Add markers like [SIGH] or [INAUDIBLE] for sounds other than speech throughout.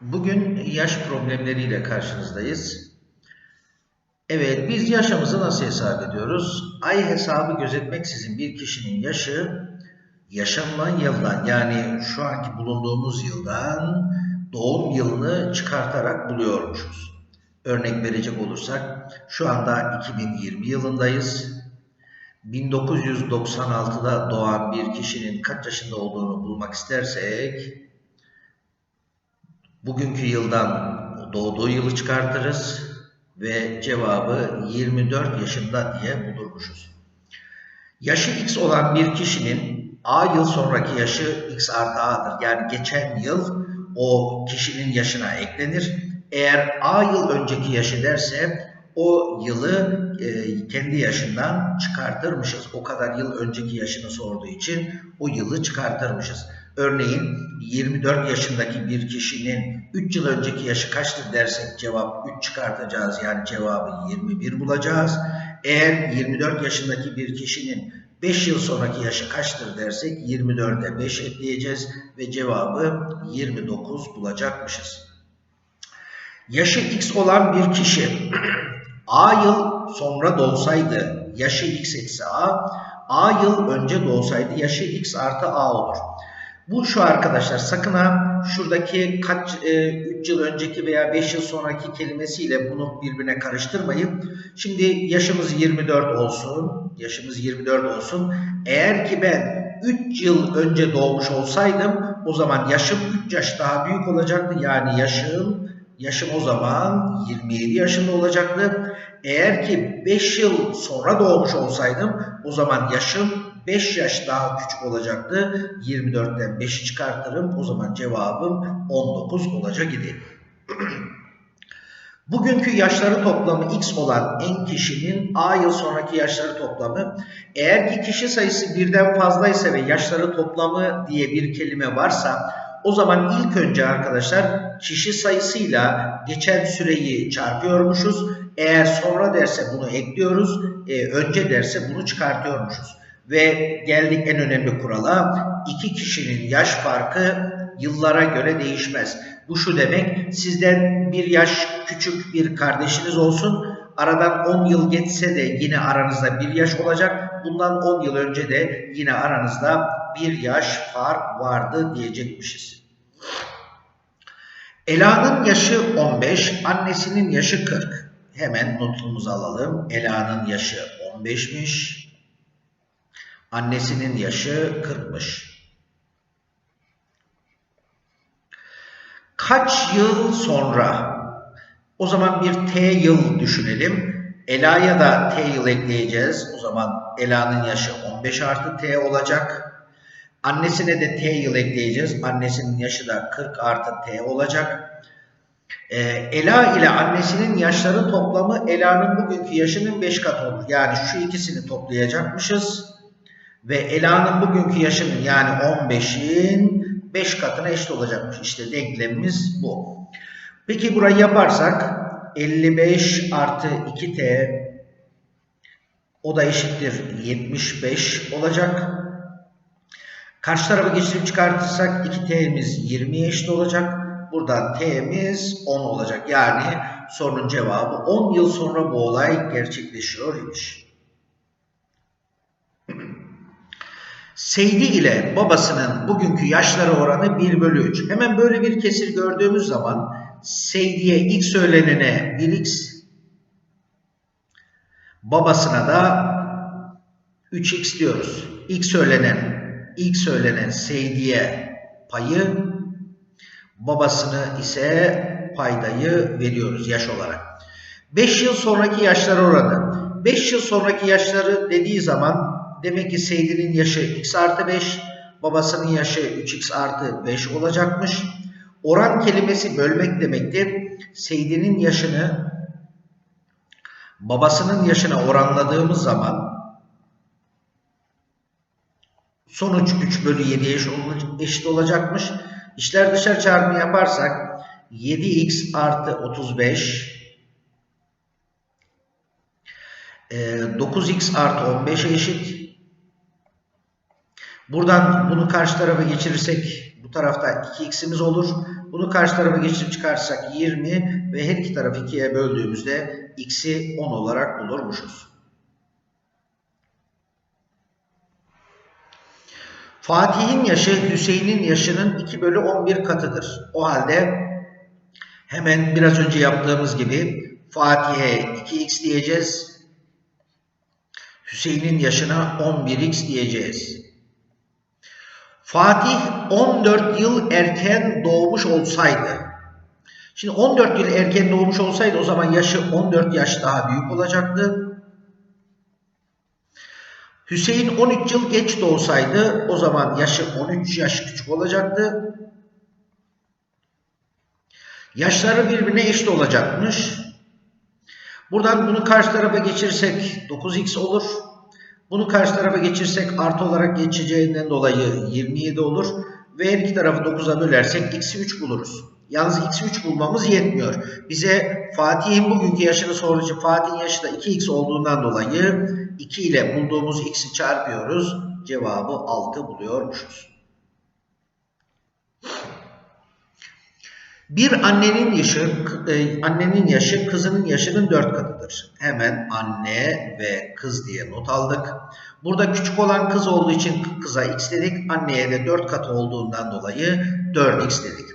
Bugün yaş problemleriyle karşınızdayız. Evet, biz yaşımızı nasıl hesap ediyoruz? Ay hesabı gözetmeksizin bir kişinin yaşı yaşanılan yıldan yani şu anki bulunduğumuz yıldan doğum yılını çıkartarak buluyormuşuz. Örnek verecek olursak şu anda 2020 yılındayız. 1996'da doğan bir kişinin kaç yaşında olduğunu bulmak istersek bugünkü yıldan doğduğu yılı çıkartırız ve cevabı 24 yaşında diye bulurmuşuz. Yaşı x olan bir kişinin a yıl sonraki yaşı x artı a'dır. Yani geçen yıl o kişinin yaşına eklenir. Eğer a yıl önceki yaşı derse o yılı e, kendi yaşından çıkartırmışız. O kadar yıl önceki yaşını sorduğu için o yılı çıkartırmışız. Örneğin 24 yaşındaki bir kişinin 3 yıl önceki yaşı kaçtır dersek cevap 3 çıkartacağız. Yani cevabı 21 bulacağız. Eğer 24 yaşındaki bir kişinin 5 yıl sonraki yaşı kaçtır dersek 24'e 5 ekleyeceğiz ve cevabı 29 bulacakmışız. Yaşı x olan bir kişi [CLEARS THROAT] A yıl sonra doğsaydı yaşı x eksi a, a yıl önce doğsaydı yaşı x artı a olur. Bu şu arkadaşlar sakın ha şuradaki kaç 3 e, yıl önceki veya 5 yıl sonraki kelimesiyle bunu birbirine karıştırmayın. Şimdi yaşımız 24 olsun. Yaşımız 24 olsun. Eğer ki ben 3 yıl önce doğmuş olsaydım o zaman yaşım 3 yaş daha büyük olacaktı. Yani yaşım yaşım o zaman 27 yaşında olacaktı. Eğer ki 5 yıl sonra doğmuş olsaydım o zaman yaşım 5 yaş daha küçük olacaktı. 24'ten 5'i çıkartırım. O zaman cevabım 19 olacak idi. [CLEARS THROAT] Bugünkü yaşları toplamı x olan en kişinin a yıl sonraki yaşları toplamı eğer ki kişi sayısı birden fazlaysa ve yaşları toplamı diye bir kelime varsa o zaman ilk önce arkadaşlar kişi sayısıyla geçen süreyi çarpıyormuşuz. Eğer sonra derse bunu ekliyoruz. E, önce derse bunu çıkartıyormuşuz. Ve geldik en önemli kurala. iki kişinin yaş farkı yıllara göre değişmez. Bu şu demek sizden bir yaş küçük bir kardeşiniz olsun. Aradan 10 yıl geçse de yine aranızda bir yaş olacak. Bundan 10 yıl önce de yine aranızda bir yaş fark vardı diyecekmişiz. Ela'nın yaşı 15, annesinin yaşı 40. Hemen notumuzu alalım. Ela'nın yaşı 15'miş. Annesinin yaşı 40'mış. Kaç yıl sonra? O zaman bir T yıl düşünelim. Ela'ya da T yıl ekleyeceğiz. O zaman Ela'nın yaşı 15 artı T olacak. Annesine de T yıl ekleyeceğiz. Annesinin yaşı da 40 artı T olacak. Ee, Ela ile annesinin yaşları toplamı Ela'nın bugünkü yaşının 5 katı olur. Yani şu ikisini toplayacakmışız. Ve Ela'nın bugünkü yaşının yani 15'in 5 katına eşit olacakmış. İşte denklemimiz bu. Peki burayı yaparsak 55 artı 2t o da eşittir 75 olacak. Karşı tarafı geçirip çıkartırsak 2t'miz 20'ye eşit olacak. Buradan t'miz 10 olacak. Yani sorunun cevabı 10 yıl sonra bu olay gerçekleşiyor imiş. Seydi ile babasının bugünkü yaşları oranı 1 bölü 3. Hemen böyle bir kesir gördüğümüz zaman Seydi'ye ilk söylenene 1x babasına da 3x diyoruz. İlk söylenen ilk söylenen Seydi'ye payı babasını ise paydayı veriyoruz yaş olarak. 5 yıl sonraki yaşlar oranı. 5 yıl sonraki yaşları dediği zaman demek ki Seydi'nin yaşı x artı 5, babasının yaşı 3x artı 5 olacakmış. Oran kelimesi bölmek demektir. Seydi'nin yaşını babasının yaşına oranladığımız zaman sonuç 3 bölü 7'ye eşit olacakmış. İşler dışarı çarpımı yaparsak 7x artı 35 9x artı 15'e eşit. Buradan bunu karşı tarafa geçirirsek bu tarafta 2x'imiz olur. Bunu karşı tarafa geçirip çıkarsak 20 ve her iki tarafı 2'ye böldüğümüzde x'i 10 olarak bulurmuşuz. Fatih'in yaşı Hüseyin'in yaşının 2 bölü 11 katıdır. O halde hemen biraz önce yaptığımız gibi Fatih'e 2x diyeceğiz. Hüseyin'in yaşına 11x diyeceğiz. Fatih 14 yıl erken doğmuş olsaydı. Şimdi 14 yıl erken doğmuş olsaydı o zaman yaşı 14 yaş daha büyük olacaktı. Hüseyin 13 yıl geç doğsaydı o zaman yaşı 13 yaş küçük olacaktı. Yaşları birbirine eşit olacakmış. Buradan bunu karşı tarafa geçirsek 9x olur. Bunu karşı tarafa geçirsek artı olarak geçeceğinden dolayı 27 olur. Ve her iki tarafı 9'a bölersek x'i 3 buluruz. Yalnız x'i 3 bulmamız yetmiyor. Bize Fatih'in bugünkü yaşını sorucu Fatih'in yaşı da 2x olduğundan dolayı 2 ile bulduğumuz x'i çarpıyoruz. Cevabı 6 buluyormuşuz. Bir annenin yaşı e, annenin yaşı kızının yaşının 4 katıdır. Hemen anne ve kız diye not aldık. Burada küçük olan kız olduğu için kıza x dedik. Anneye de 4 katı olduğundan dolayı 4x dedik.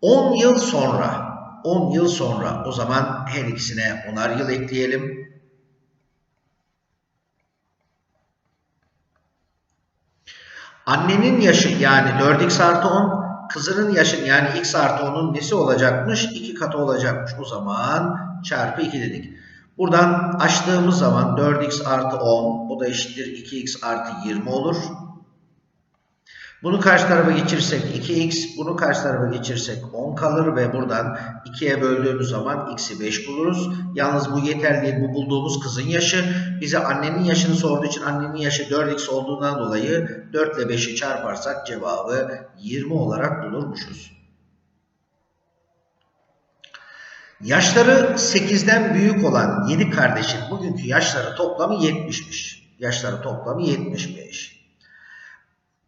10 yıl sonra 10 yıl sonra o zaman her ikisine 10'ar yıl ekleyelim. Annenin yaşı yani 4x artı 10 kızının yaşın yani x artı 10'un nesi olacakmış? 2 katı olacakmış. O zaman çarpı 2 dedik. Buradan açtığımız zaman 4x artı 10 o da eşittir 2x artı 20 olur. Bunu karşı tarafa geçirsek 2x, bunu karşı tarafa geçirsek 10 kalır ve buradan 2'ye böldüğümüz zaman x'i 5 buluruz. Yalnız bu yeterli bu bulduğumuz kızın yaşı. Bize annenin yaşını sorduğu için annenin yaşı 4x olduğundan dolayı 4 ile 5'i çarparsak cevabı 20 olarak bulurmuşuz. Yaşları 8'den büyük olan 7 kardeşin bugünkü yaşları toplamı 70'miş. Yaşları toplamı 75.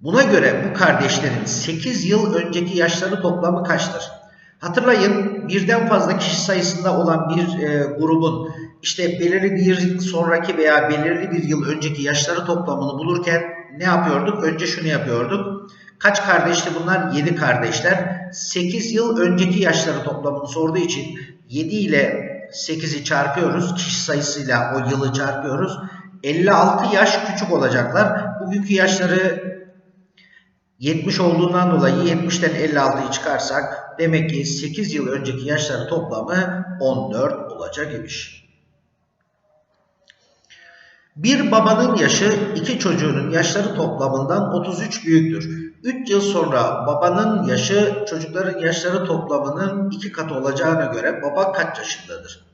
Buna göre bu kardeşlerin 8 yıl önceki yaşları toplamı kaçtır? Hatırlayın birden fazla kişi sayısında olan bir e, grubun işte belirli bir sonraki veya belirli bir yıl önceki yaşları toplamını bulurken ne yapıyorduk? Önce şunu yapıyorduk. Kaç kardeşti bunlar? 7 kardeşler. 8 yıl önceki yaşları toplamını sorduğu için 7 ile 8'i çarpıyoruz. Kişi sayısıyla o yılı çarpıyoruz. 56 yaş küçük olacaklar. Bugünkü yaşları 70 olduğundan dolayı 70'ten 56'yı çıkarsak demek ki 8 yıl önceki yaşları toplamı 14 olacak imiş. Bir babanın yaşı iki çocuğunun yaşları toplamından 33 büyüktür. 3 yıl sonra babanın yaşı çocukların yaşları toplamının 2 katı olacağına göre baba kaç yaşındadır?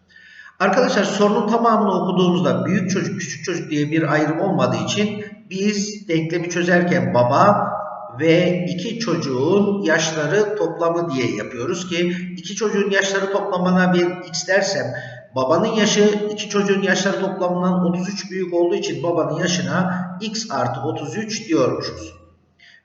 Arkadaşlar sorunun tamamını okuduğumuzda büyük çocuk küçük çocuk diye bir ayrım olmadığı için biz denklemi çözerken baba ve iki çocuğun yaşları toplamı diye yapıyoruz ki iki çocuğun yaşları toplamına bir x dersem babanın yaşı iki çocuğun yaşları toplamından 33 büyük olduğu için babanın yaşına x artı 33 diyormuşuz.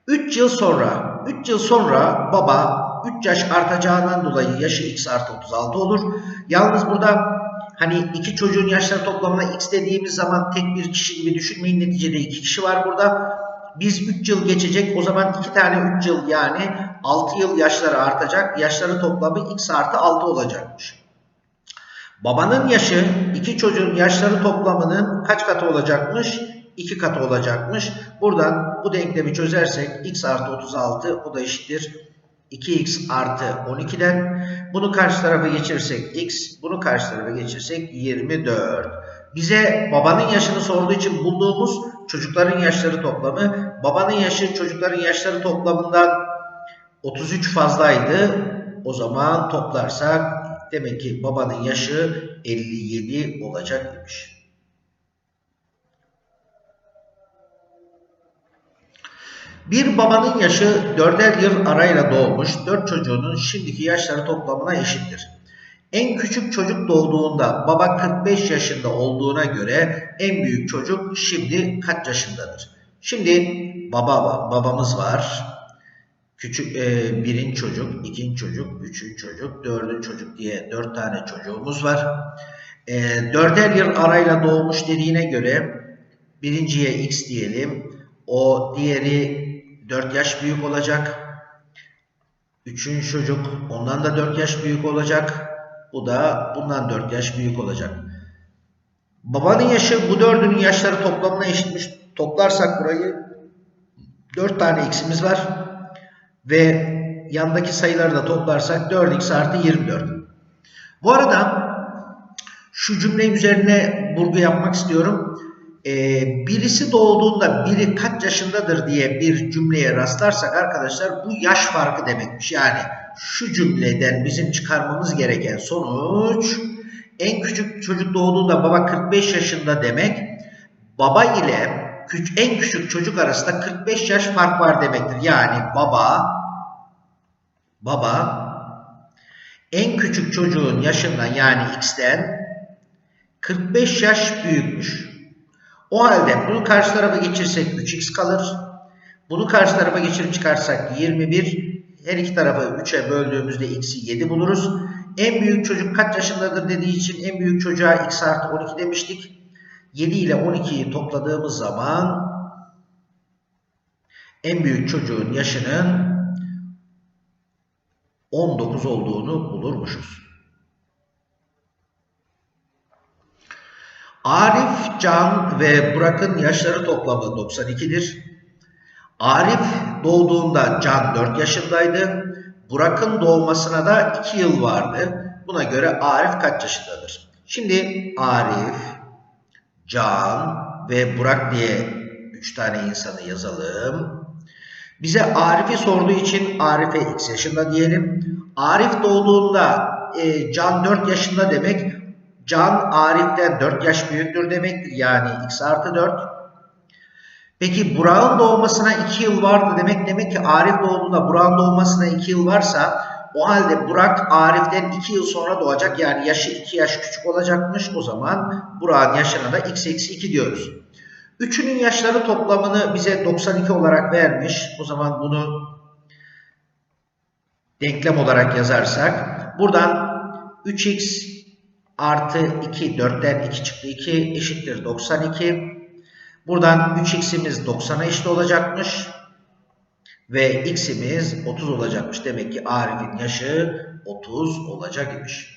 3 yıl sonra 3 yıl sonra baba 3 yaş artacağından dolayı yaşı x artı 36 olur. Yalnız burada hani iki çocuğun yaşları toplamına x dediğimiz zaman tek bir kişi gibi düşünmeyin. Neticede iki kişi var burada biz 3 yıl geçecek. O zaman 2 tane 3 yıl yani 6 yıl yaşları artacak. Yaşları toplamı x artı 6 olacakmış. Babanın yaşı iki çocuğun yaşları toplamının kaç katı olacakmış? 2 katı olacakmış. Buradan bu denklemi çözersek x artı 36 o da eşittir 2x artı 12'den. Bunu karşı tarafa geçirsek x, bunu karşı tarafa geçirsek 24. Bize babanın yaşını sorduğu için bulduğumuz çocukların yaşları toplamı. Babanın yaşı çocukların yaşları toplamından 33 fazlaydı. O zaman toplarsak demek ki babanın yaşı 57 olacak demiş. Bir babanın yaşı dörder yıl arayla doğmuş, dört çocuğunun şimdiki yaşları toplamına eşittir. En küçük çocuk doğduğunda baba 45 yaşında olduğuna göre en büyük çocuk şimdi kaç yaşındadır? Şimdi baba babamız var. Küçük e, birinci çocuk, ikinci çocuk, üçüncü çocuk, dördüncü çocuk diye dört tane çocuğumuz var. E, dörder yıl arayla doğmuş dediğine göre birinciye x diyelim. O diğeri 4 yaş büyük olacak. Üçüncü çocuk ondan da 4 yaş büyük olacak. Bu da bundan 4 yaş büyük olacak. Babanın yaşı bu dördünün yaşları toplamına eşitmiş. Toplarsak burayı 4 tane x'imiz var. Ve yandaki sayıları da toplarsak 4x artı 24. Bu arada şu cümle üzerine vurgu yapmak istiyorum. Ee, birisi doğduğunda biri kaç yaşındadır diye bir cümleye rastlarsak arkadaşlar bu yaş farkı demekmiş. Yani şu cümleden bizim çıkarmamız gereken sonuç en küçük çocuk doğduğunda baba 45 yaşında demek baba ile en küçük çocuk arasında 45 yaş fark var demektir. Yani baba baba en küçük çocuğun yaşından yani x'ten 45 yaş büyükmüş. O halde bunu karşı tarafa geçirsek 3x kalır. Bunu karşı tarafa geçirip çıkarsak 21. Her iki tarafı 3'e böldüğümüzde x'i 7 buluruz. En büyük çocuk kaç yaşındadır dediği için en büyük çocuğa x artı 12 demiştik. 7 ile 12'yi topladığımız zaman en büyük çocuğun yaşının 19 olduğunu bulurmuşuz. Arif, Can ve Burak'ın yaşları toplamı 92'dir. Arif doğduğunda Can 4 yaşındaydı. Burak'ın doğmasına da 2 yıl vardı. Buna göre Arif kaç yaşındadır? Şimdi Arif, Can ve Burak diye 3 tane insanı yazalım. Bize Arif'i sorduğu için Arif'e x yaşında diyelim. Arif doğduğunda e, Can 4 yaşında demek. Can Arif'ten 4 yaş büyüktür demektir. Yani x artı 4. Peki Burak'ın doğmasına 2 yıl vardı demek. Demek ki Arif doğduğunda Burak'ın doğmasına 2 yıl varsa o halde Burak Arif'ten 2 yıl sonra doğacak. Yani yaşı 2 yaş küçük olacakmış. O zaman Burak'ın yaşına da x eksi 2 diyoruz. Üçünün yaşları toplamını bize 92 olarak vermiş. O zaman bunu denklem olarak yazarsak buradan 3x artı 2 4'ten 2 çıktı 2 eşittir 92. Buradan 3x'imiz 90'a eşit olacakmış. Ve x'imiz 30 olacakmış. Demek ki Arif'in yaşı 30 olacak imiş.